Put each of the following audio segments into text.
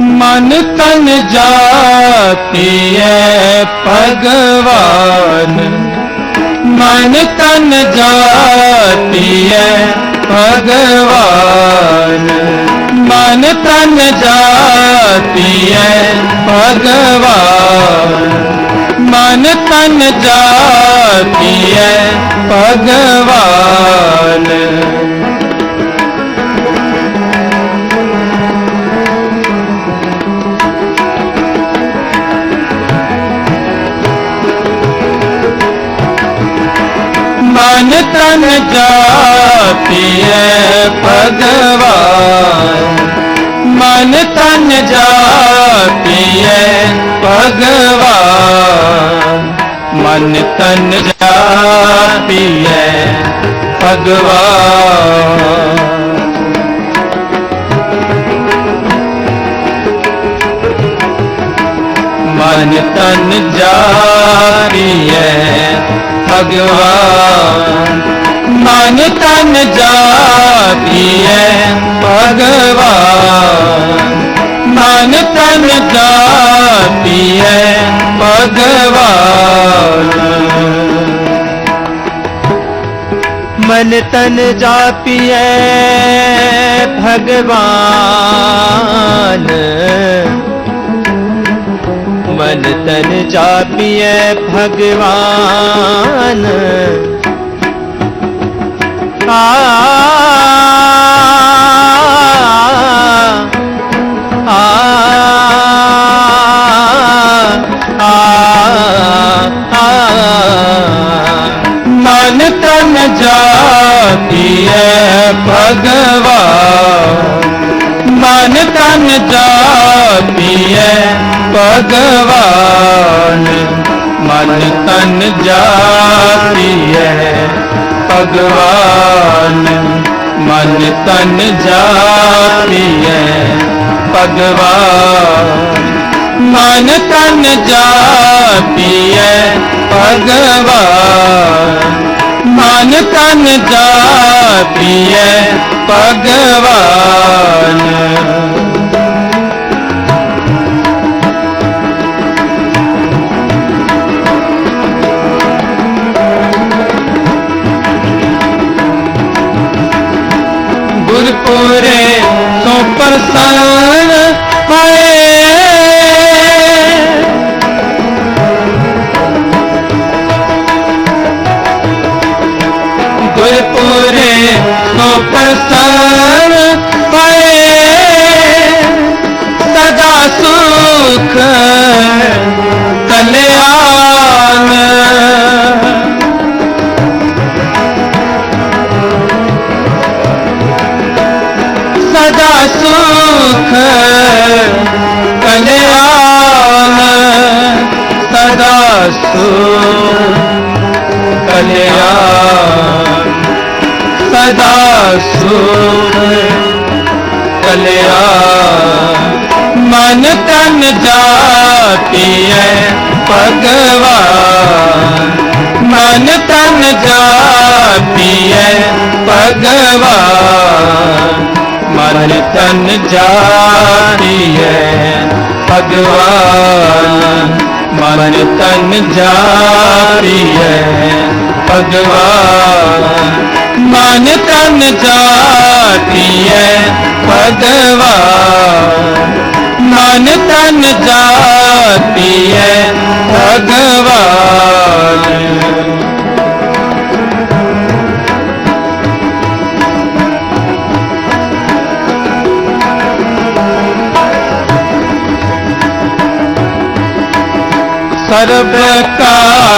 ਮਨ ਤਨ ਜਾਤੀਐ ਭਗਵਾਨ। ਮਨ ਤਨ ਜਾਤੀਐ ਭਗਵਾਨ। ਮਨ ਤਨ ਜਾਤੀਐ ਭਗਵਾਨ। ਮਨ ਤਨ ਜਾਤੀਐ ਭਗਵਾਨ। ਮਨ ਤਨ ਜਾਤੀਐ ਭਗਵਾਨ। ਮਨ ਤਨ ਜਾਤੀਐ ਭਗਵਾਨ। ਮਨ ਤਨ ਜਾਤੀਐ ਭਗਵਾਨ। ਮਨ ਤਨ ਜਾਰੀਐ ਭਗਵਾਨ। ਮਨ ਤਨ ਜਾਰੀਐ ਭਗਵਾਨ। ਮਨ ਤਨ ਜਾਰੀਐ ਭਗਵਾਨ। ਮਨ ਤਨ ਜਾਪੀਐ ਭਗਵਾਨ। ਮਨ ਤਨ ਜਾਪੀਐ ਭਗਵਾਨ। ਮਨ ਤਨ ਜਾਤੀਐ ਭਗਵਾ ਮਨ ਤਨ ਜਾਤੀਐ ਭਗਵਾਨ। ਮਨ ਤਨ ਜਾਤੀਐ ਭਗਵਾਨ ਮਨ ਤਨ ਜਾਤੀਐ ਭਗਵਾਨ ਮਨ ਤਨ ਜਾਤੀਐ ਭਗਵਾਨ ਮਨ ਤਨ ਜਾਤੀਐ ਭਗਵਾਨ करता ਕਲਿਆਣ ਮਨ ਤਨ ਜਾਤੀਐ ਭਗਵਾਨ। ਮਨ ਤਨ ਜਾਤੀਐ ਭਗਵਾਨ। ਮਨ ਤਨ ਜਾਤੀਐ ਭਗਵਾਨ। ਮਨ ਤਨ ਜਾਤੀਐ ਭਗਵਾਨ। ਮਨ ਤਨ ਜਾਤੀਐ ਭਗਵਾਨ। ਮਨ ਤਨ ਜਾਤੀਐ ਭਗਵਾਨ। ਸਰਬ ਕਾਰਜ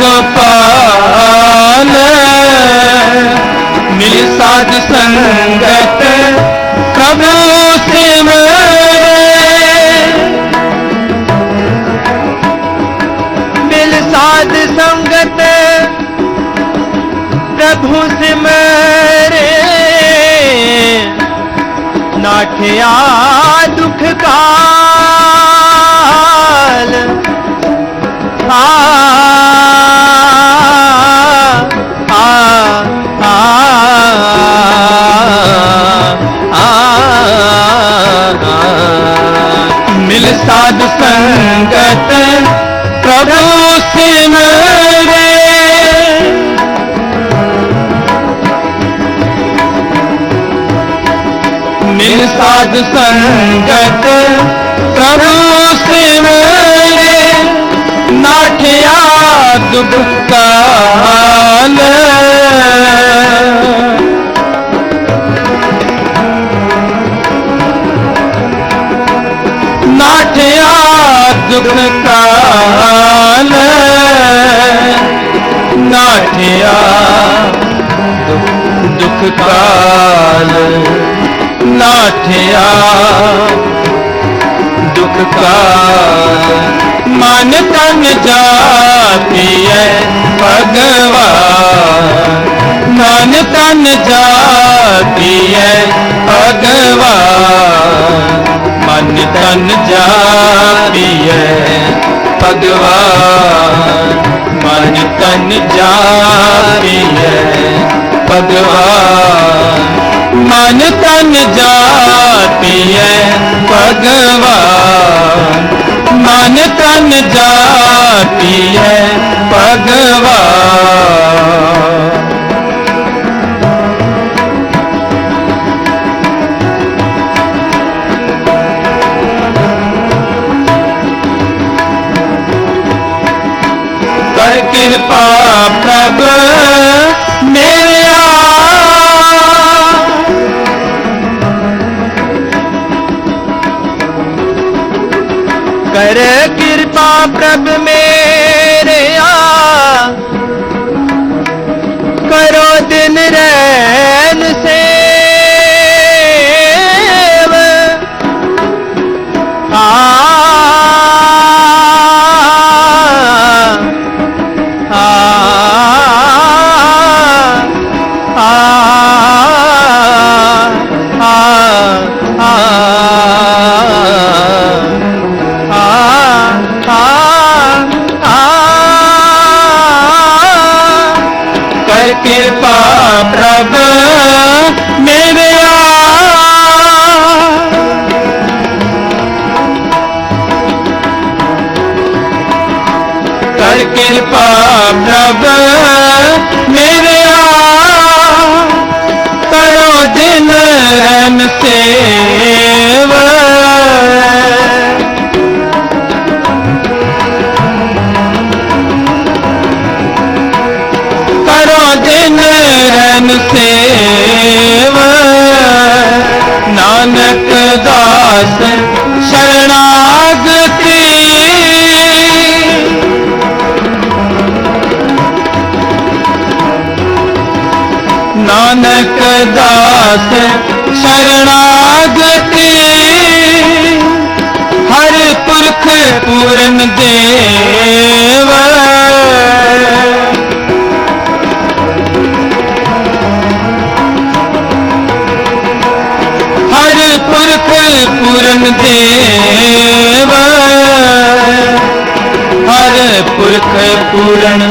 ਗੋਪਾਲ ਮਿਲ ਸਾਧ ਸੰਗਤ ਪ੍ਰਭੂ ਸਿਮਰੇ। ਮਿਲ ਸਾਧ ਸੰਗਤ ਪ੍ਰਭੂ ਸਿਮਰੇ। ਨਾਠਿਆ ਦੁਖ ਕਾਲ। ਸਾਧ ਸੰਗਤ ਪ੍ਰਭੂ ਸਿਮਰੇ ਮਿਲ ਸਾਧ ਸੰਗਤ ਪ੍ਰਭੂ ਸਿਮਰੇ ਨਾਠਿਆ ਦੁਖ ਕਾਲ। ਕਾਲ ਨਾਠਿਆ। ਦੁਖ ਕਾਲ ਮਨ ਤਨ ਜਾਪੀਐ ਭਗਵਾਨ। ਮਨ ਤਨ ਜਾਪੀਐ ਭਗਵਾਨ। ਮਨ ਤਨ ਜਾਪੀਐ ਭਗਵਾਨ। ਮਨ ਤਨ ਜਾਪੀਐ ਭਗਵਾਨ। ਮਨ ਤਨ ਜਾਪੀਐ ਭਗਵਾਨ। ਮਨ ਤਨ ਜਾਪੀਐ ਭਗਵਾਨ। ਪ੍ਰਭ ਮੇਰਿਆ ਕਰੋ ਦਿਨ ਰੈਨ ਨਾਨਕ ਦਾਸ ਸ਼ਰਣਾਗਤੀ ਹਰ ਪੁਰਖ ਪੂਰਨ ਦੇਵ ਹਰ ਪੁਰਖ ਪੂਰਨ ਦੇਵ ਹਰ ਪੁਰਖ ਪੂਰਨ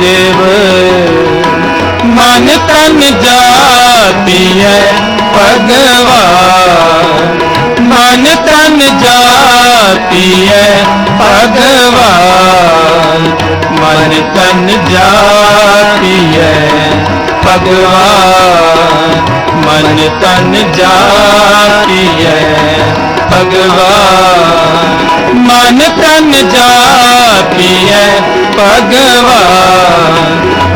ਜੀਵ ਮਨ ਤਨ ਜਾਤੀ ਹੈ ਭਗਵਾਨ। ਮਨ ਤਨ ਜਾਤੀ ਹੈ ਭਗਵਾਨ। ਮਨ ਤਨ ਜਾਤੀ ਹੈ ਭਗਵਾਨ। ਮਨ ਤਨ ਜਾਤੀ ਹੈ ਭਗਵਾਨ। ਮਨ ਤਨ ਜਾਪੀਐ ਭਗਵਾਨ।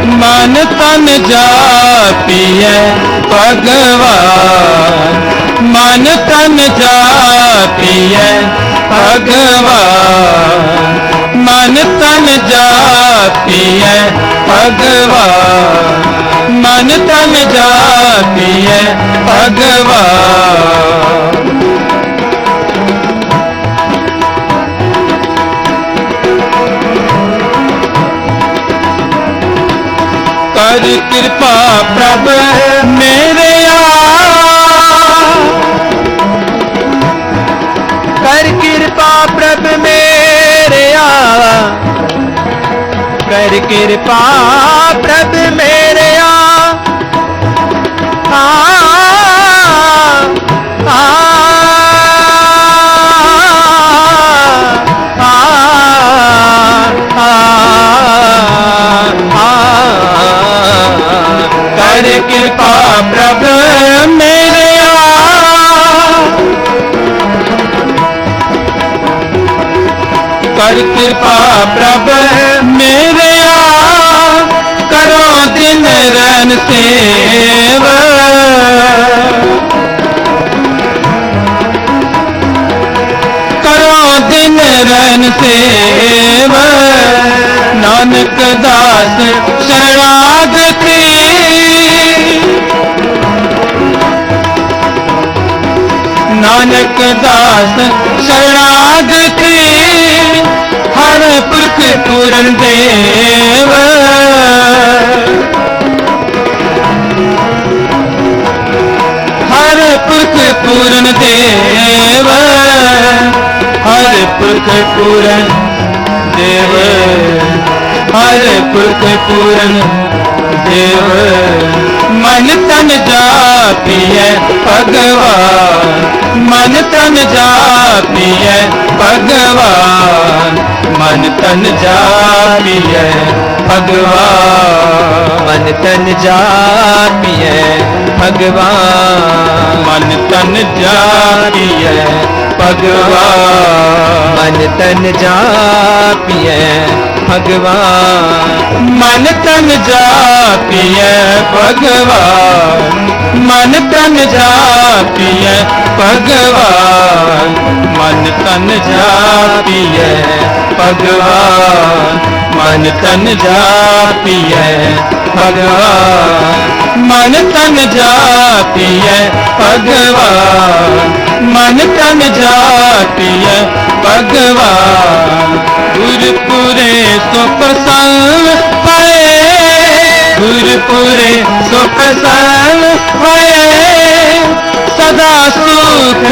ਮਨ ਤਨ ਜਾਪੀਐ ਭਗਵਾਨ। ਮਨ ਤਨ ਜਾਪੀਐ ਭਗਵਾਨ। ਮਨ ਤਨ ਜਾਪੀਐ ਭਗਵਾਨ। ਮਨ ਤਨ ਜਾਪੀਐ ਭਗਵਾਨ। ਕਿਰਪਾ ਪ੍ਰਭ ਮੇਰਿਆ ਕਰ ਕਿਰਪਾ ਪ੍ਰਭ ਮੇਰਿਆ ਕਰ ਕਿਰਪਾ ਪ੍ਰਭ ਮੇਰਿਆ ਕਰ ਕਿਰਪਾ ਪ੍ਰਭ ਮੇਰੇ ਆ। ਕਰ ਕਿਰਪਾ ਪ੍ਰਭ ਮੇਰੇ ਕਰੋ ਦਿਨ ਰਨ ਸੇਵ। ਕਰੋ ਦਿਨ ਰਨ ਸੇਵ। ਨਾਨਕ ਦਾਸ ਸ਼ਰਣਾਗਤੀ ਨਾਨਕ ਦਾਸ ਸ਼ਰਣਾਗਤੀ ਹਰ ਪੁਰਖ ਪੂਰਨ ਦੇਵ। ਹਰ ਪੁਰਖ ਪੂਰਨ ਦੇਵ। ਹਰ ਪੁਰਖ ਪੂਰਨ ਦੇਵ। ਹਰ ਪੁਰਖ ਪੂਰਨ ਦੇਵ ਮਨ ਤਨ ਜਾਪੀਐ ਭਗਵਾਨ। ਮਨ ਤਨ ਜਾਪੀਐ ਭਗਵਾਨ। ਮਨ ਤਨ ਜਾਪੀਐ ਭਗਵਾਨ। ਮਨ ਤਨ ਜਾਪੀਐ ਭਗਵਾਨ। ਮਨ ਤਨ ਜਾਪੀਐ ਭਗਵਾਨ। ਮਨ ਤਨ ਜਾਪੀਐ ਭਗਵਾਨ। ਮਨ ਤਨ ਜਾਪੀਐ ਭਗਵਾਨ, ਮਨ ਤਨ ਜਾਪੀਐ ਭਗਵਾਨ, ਮਨ ਤਨ ਜਾਪੀਐ ਭਗਵਾਨ, ਮਨ ਤਨ ਜਾਪੀਐ ਭਗਵਾਨ, ਮਨ ਤਨ ਜਾਪੀਐ ਭਗਵਾਨ, ਮਨ ਤਨ ਜਾਪੀਐ ਭਗਵਾਨ। ਗੁਰਪੁਰੇ ਸੁਖ ਪ੍ਰਸੰਨ ਪਏ। ਗੁਰਪੁਰੇ ਸੁਖ ਪ੍ਰਸੰਨ ਪਏ। ਸਦਾ ਸੁਖ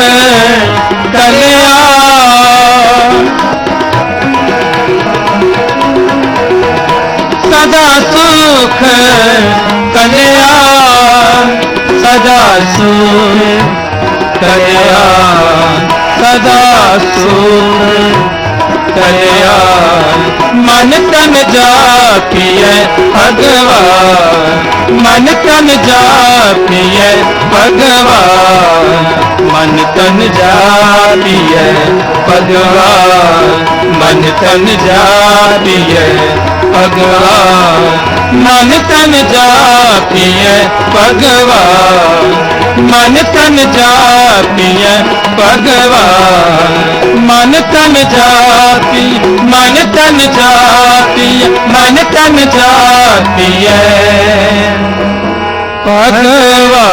ਕਲਿਆ ਸਦਾ ਸੁਖ ਕਲਿਆ ਸਦਾ ਸੁਖ ਕਲਿਆ ਸਦਾ ਸੁਖ ਕਲਿਆ ਮਨ ਤਨ ਜਾਪੀਐ ਭਗਵਾਨ। ਮਨ ਤਨ ਜਾਪੀਐ ਭਗਵਾਨ। ਮਨ ਤਨ ਜਾਪੀਐ ਭਗਵਾਨ। ਮਨ ਤਨ ਜਾਪੀਐ ਭਗਵਾਨ। ਮਨ ਤਨ ਜਾਪੀਐ ਭਗਵਾ ਮਨ ਤਨ ਜਾਪੀਐ ਭਗਵਾ ਮਨ ਤਨ ਜਾਪੀ, ਮਨ ਤਨ ਜਾਪੀਐ ਮਨ ਤਨ ਜਾਪੀਐ ਭਗਵਾ